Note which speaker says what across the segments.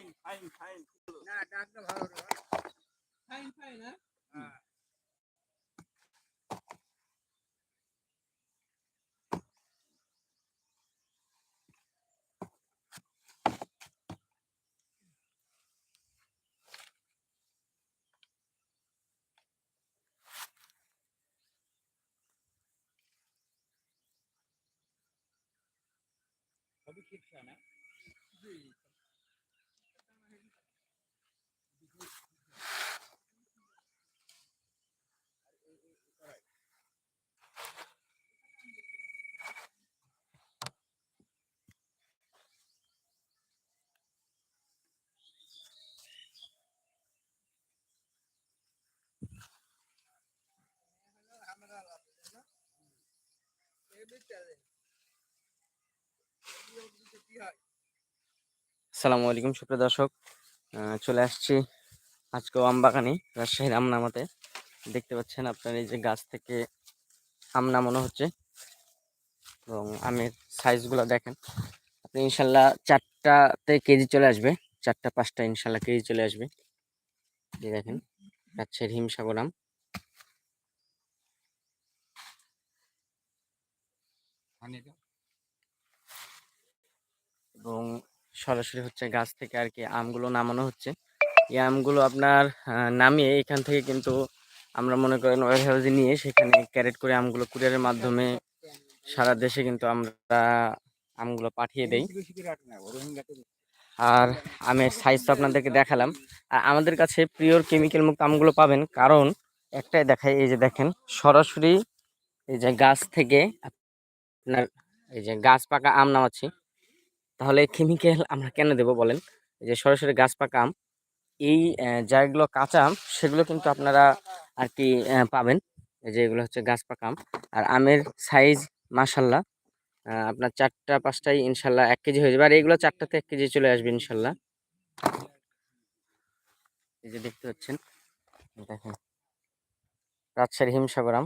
Speaker 1: Fine fine fine
Speaker 2: না ডাকটা ভালো রে
Speaker 1: ফাইন ফাইন হ্যাঁ
Speaker 2: সবই ঠিকঠাক না
Speaker 3: আসসালামু আলাইকুম, সুপ্রিয় দর্শক। চলে আসছি আজকেও আম বাগানে রাজশাহীর আম নামাতে দেখতে পাচ্ছেন আপনার এই যে গাছ থেকে আম নামানো হচ্ছে এবং আমের সাইজগুলো দেখেন। আপনি ইনশাল্লাহ চারটাতে কেজি চলে আসবে, চারটা পাঁচটা ইনশাল্লাহ কেজি চলে আসবে। দেখেন রাজশাহীর হিমসাগর আম। এবং সরাসরি হচ্ছে গাছ থেকে আর কি আমগুলো নামানো হচ্ছে। এই আমগুলো আপনার নামিয়ে এখান থেকে কিন্তু আমরা মনে করেন ওয়ার হাউসে নিয়ে সেখানে ক্যারেট করে আমগুলো কুরিয়ারের মাধ্যমে সারা দেশে কিন্তু আমরা আমগুলো পাঠিয়ে দেই। আর আমের সাইজ তো আপনাদেরকে দেখালাম। আর আমাদের কাছে পিওর কেমিক্যাল মুক্ত আমগুলো পাবেন। কারণ একটাই দেখায় এই যে দেখেন, সরাসরি এই যে গাছ থেকে আপনার এই যে গাছ পাকা আম নামাচ্ছি। তাহলে কেমিক্যাল আমরা কেন দেব বলেন? এই যে সরাসরি গাছ পাকা আম, এই জায়গাগুলো কাঁচা আম, সেগুলো কিন্তু আপনারা আর কি পাবেন। এই যে এগুলো হচ্ছে গাছ পাকা আম। আর আমের সাইজ মাসাল্লাহ আপনার চারটা, পাঁচটাই ইনশাল্লাহ এক কেজি হয়ে যাবে। আর এগুলো চারটাতে এক কেজি চলে আসবে ইনশাল্লাহ এই যে দেখতে পাচ্ছেন দেখেন। রাজশাহী হিমসাগর আম।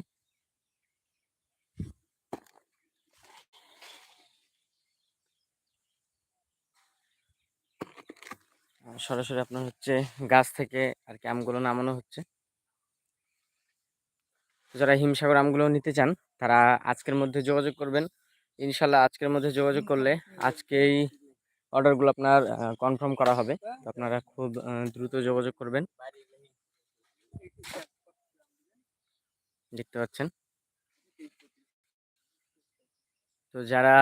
Speaker 3: সরাসরি আপনার হচ্ছে গাছ থেকে আর কি আমগুলো নামানো হচ্ছে। যারা হিমসাগর আমগুলো নিতে চান, তারা আজকের মধ্যে যোগাযোগ করবেন। ইনশাল্লাহ আজকের মধ্যে যোগাযোগ করলে আজকেই অর্ডারগুলো আপনার কনফার্ম করা হবে। আপনারা খুব দ্রুত যোগাযোগ করবেন। দেখতে পাচ্ছেন? তো যারা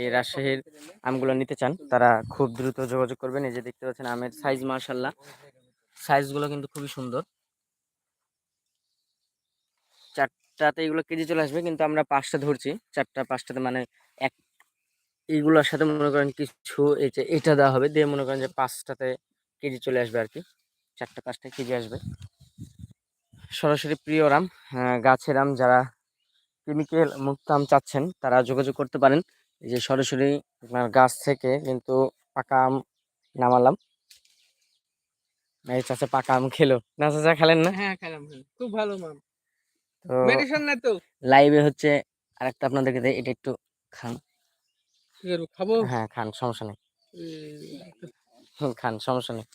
Speaker 3: এই রাজশাহীর আমগুলো নিতে চান, তারা খুব দ্রুত যোগাযোগ করবেন। এই যে দেখতে পাচ্ছেন, আমের সাইজ মার্শাল্লাহ সাইজগুলো কিন্তু খুবই সুন্দর। চারটাতে এগুলো কেজি চলে আসবে, কিন্তু আমরা পাঁচটা ধরছি। চারটা, পাঁচটাতে মানে এক, এইগুলোর সাথে মনে করেন কিছু এই যে এটা দেওয়া হবে, দিয়ে মনে করেন যে পাঁচটাতে কেজি চলে আসবে আর কি। চারটা, পাঁচটা কেজি আসবে। সরাসরি প্রিয় রাম গাছের আম যারা কেমিক্যাল মুক্ত আম চাচ্ছেন, তারা যোগাযোগ করতে পারেন। এই যে সরাসরি আপনার গাছ থেকে কিন্তু পাকা আম নামালাম। এই চাচা পাকা আম খেলো। না চাচা খেলেন না?
Speaker 1: হ্যাঁ খেলাম। খুব ভালো মাম
Speaker 3: তো
Speaker 1: মেডিসিন না তো?
Speaker 3: লাইভে হচ্ছে আরেকটা আপনাদেরকে দেয় এটা একটু খান।
Speaker 1: খাব?
Speaker 3: হ্যাঁ খান সমস্যা নেই। খান সমস্যা নেই।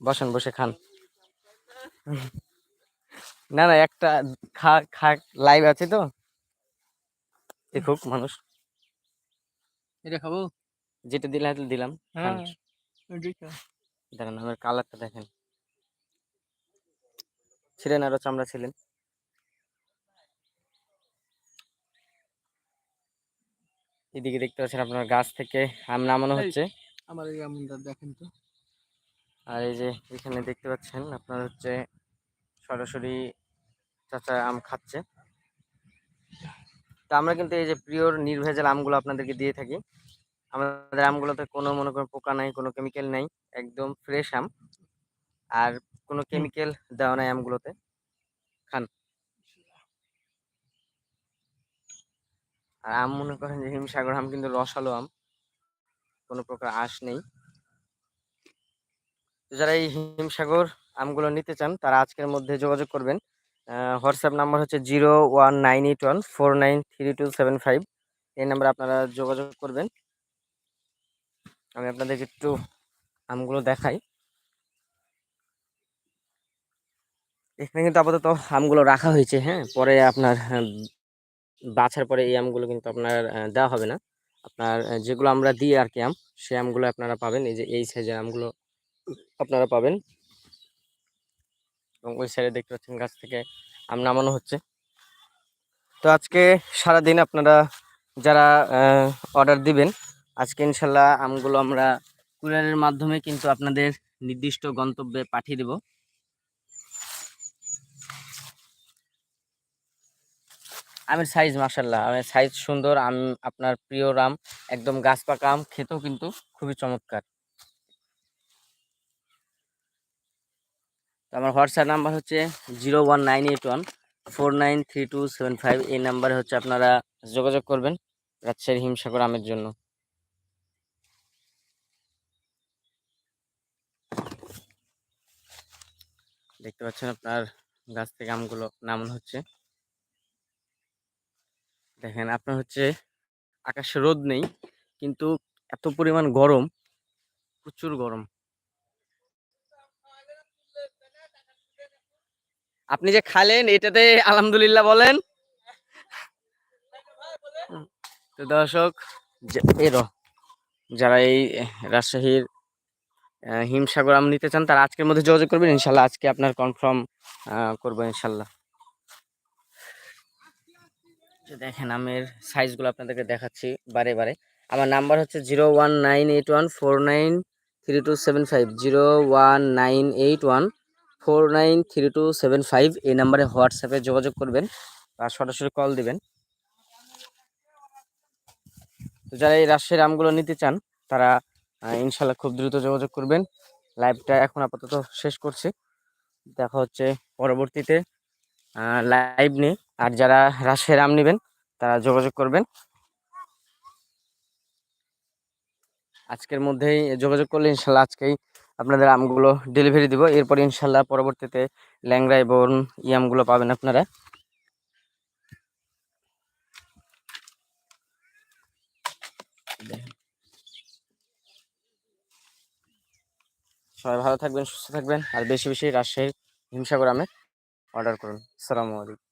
Speaker 3: বসেন বসে খান। না না একটা খা খা লাইভ আছে তো। দেখুক মানুষ।
Speaker 1: এটা খাব?
Speaker 3: যেটা দিলে হাতে দিলাম
Speaker 1: হ্যাঁ
Speaker 3: দাঁড়ান আমার কালারটা দেখেন। ছিলেন আরও চামড়া ছিলেন। এদিকে দেখতে পাচ্ছেন আপনার গাছ থেকে আম নামানো হচ্ছে।
Speaker 1: আমার এই আমটা দেখেন তো।
Speaker 3: আর এই যে এখানে দেখতে পাচ্ছেন আপনার হচ্ছে সরাসরি চাচা আম খাচ্ছে। তো আমরা কিন্তু এই যে পিওর নির্ভেজাল আমগুলো আপনাদেরকে দিয়ে থাকি। আমাদের আমগুলোতে কোনো মনে করেন পোকা নাই কোনো কেমিক্যাল নাই একদম ফ্রেশ আম। আর কোনো কেমিক্যাল দেওয়া নাই আমগুলোতে। খান। আর আম মনে করেন যে হিমসাগর আম কিন্তু রসালো আম। কোনো প্রকার আঁশ নেই। যারা এই হিমসাগর আমগুলো নিতে চান তারা আজকের মধ্যে যোগাযোগ করবেন। হোয়াটসঅ্যাপ নাম্বার হচ্ছে zero one nine eight one four nine three two seven five. এই নাম্বারে আপনারা যোগাযোগ করবেন। আমি আপনাদেরকে একটু আমগুলো দেখাই। এখানে কিন্তু আপাতত আমগুলো রাখা হয়েছে হ্যাঁ? পরে আপনার হ্যাঁ, বাছার পরে এই আমগুলো কিন্তু আপনার দেওয়া হবে না। আপনার যেগুলো আমরা দিই আর কি আম সেই আমগুলো আপনারা পাবেন। এই যে এই সাইজের আমগুলো আপনারা পাবেন। এবং ওই সাইডে দেখতে পাচ্ছেন গাছ থেকে আম নামানো হচ্ছে। তো আজকে সারাদিন আপনারা যারা অর্ডার দিবেন আজকে ইনশাল্লাহ আমগুলো আমরা কুরিয়ারের মাধ্যমে কিন্তু আপনাদের নির্দিষ্ট গন্তব্যে পাঠিয়ে দেব। আমের সাইজ মাসাল্লাহ আমের সাইজ সুন্দর, আম আপনার প্রিয় আম একদম গাছ পাকা আম, খেতেও কিন্তু খুবই চমৎকার। তো আমার হোয়াটসঅ্যাপ নাম্বার হচ্ছে zero one nine eight one four nine three two seven five এই নাম্বারে হচ্ছে আপনারা যোগাযোগ করবেন রাজশাহী হিমসাগর আমের জন্য। দেখতে পাচ্ছেন আপনার গাছ থেকে আমগুলো নামানো হচ্ছে। দেখেন, আপনার হচ্ছে আকাশে রোদ নেই, কিন্তু এত পরিমাণ গরম, প্রচুর গরম। আপনি যে খালেন, এটাতে আলহামদুলিল্লাহ বলেন। তো দর্শক এরো যারা এই রাজশাহীর হিমসাগর আম নিতে চান, তারা আজকের মধ্যে যোগাযোগ করবেন, ইনশাল্লাহ আজকে আপনার কনফার্ম করব ইনশাল্লাহ। দেখেন, আমের সাইজগুলো আপনাদেরকে দেখাচ্ছি বারে বারে। আমার নাম্বার হচ্ছে zero one nine eight one four nine three two seven five zero one nine eight one four nine three two seven five এই নাম্বারে হোয়াটসঅ্যাপে যোগাযোগ করবেন, বা সরাসরি কল দিবেন। তো যারা এই রাজশাহীর আমগুলো নিতে চান, তারা ইনশাল্লাহ খুব দ্রুত যোগাযোগ করবেন। লাইভটা এখন আপাতত শেষ করছি। দেখা হচ্ছে পরবর্তীতে লাইভ নিয়ে। আর যারা রাজশাহীর আম নেবেন, তারা যোগাযোগ করবেন। আজকের মধ্যেই যোগাযোগ করলে ইনশাল্লাহ আজকেই আপনাদের আমগুলো ডেলিভারি দিব। এরপর ইনশাল্লাহ পরবর্তীতে ল্যাংড়া এবং ই আমগুলো পাবেন আপনারা। সবাই ভালো থাকবেন, সুস্থ থাকবেন, আর বেশি বেশি রাজশাহীর হিমসাগর আমের অর্ডার করুন। আসসালামু আলাইকুম।